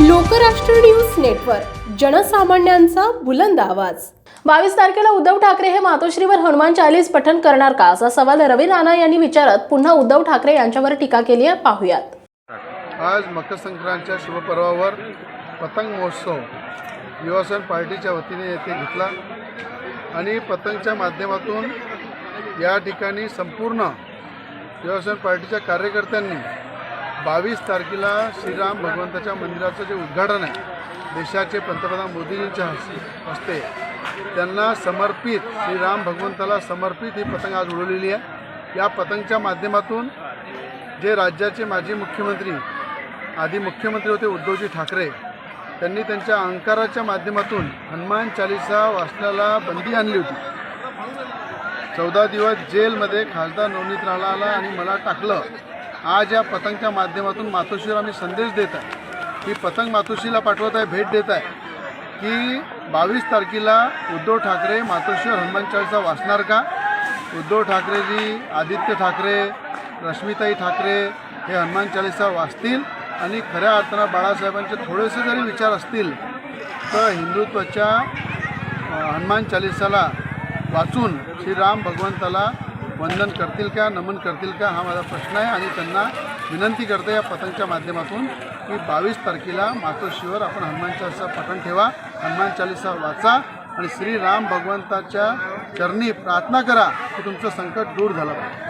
Lokrashtra news network जनसामान्यांचा बुलंद आवाज. बावीस तारखेला उद्धव ठाकरे हे मातोश्रीवर हनुमान चालीस पठण करणार का? असा सवाल रवी राणा यांनी विचारत पुन्हा उद्धव ठाकरे यांच्यावर टीका केली आहे. पाहुयात. आज मकर संक्रांतच्या शुभपर्वावर पतंग महोत्सव युवासन पार्टीच्या वतीने येथे घेतला आणि पतंगच्या माध्यमातून या ठिकाणी संपूर्ण युवासन पार्टीच्या कार्यकर्त्यांनी बावीस तारखेला श्रीराम भगवंताच्या मंदिराचं जे उद्घाटन आहे देशाचे पंतप्रधान मोदीजींच्या हस्ते त्यांना समर्पित श्रीराम भगवंताला समर्पित ही पतंग आज उडवलेली आहे. या पतंगच्या माध्यमातून जे राज्याचे माजी मुख्यमंत्री आधी मुख्यमंत्री होते उद्धवजी ठाकरे त्यांनी त्यांच्या अंकाराच्या माध्यमातून हनुमान चालिसा वाचनाला बंदी आणली होती. चौदा दिवस जेलमध्ये खासदार नवनीत राणाला आणि मला टाकलं. आज या पतंगच्या माध्यमातून मातोश्रीला आम्ही संदेश देत आहे. की पतंग मातोश्रीला पाठवत आहे भेट देत आहे. की बावीस तारखेला उद्धव ठाकरे मातोश्रीवर हनुमान चाळीसा वाचणार का? उद्धव ठाकरेजी आदित्य ठाकरे रश्मिताई ठाकरे हे हनुमान चाळीसा वाचतील आणि खऱ्या अर्थानं बाळासाहेबांचे थोडेसे जरी विचार असतील तर हिंदुत्वाच्या हनुमान चालिसाला वाचून श्रीराम भगवंताला वंदन करतील का नमन करतील का हा माझा प्रश्न आहे आणि त्यांना विनंती करते या पतंगच्या माध्यमातून की बावीस तारखेला मातोश्रीवर आपण हनुमान चालीसा पठण ठेवा हनुमान चालीसा वाचा आणि श्रीराम भगवंताच्या चरणी प्रार्थना करा की तुमचं संकट दूर झालं पाहिजे.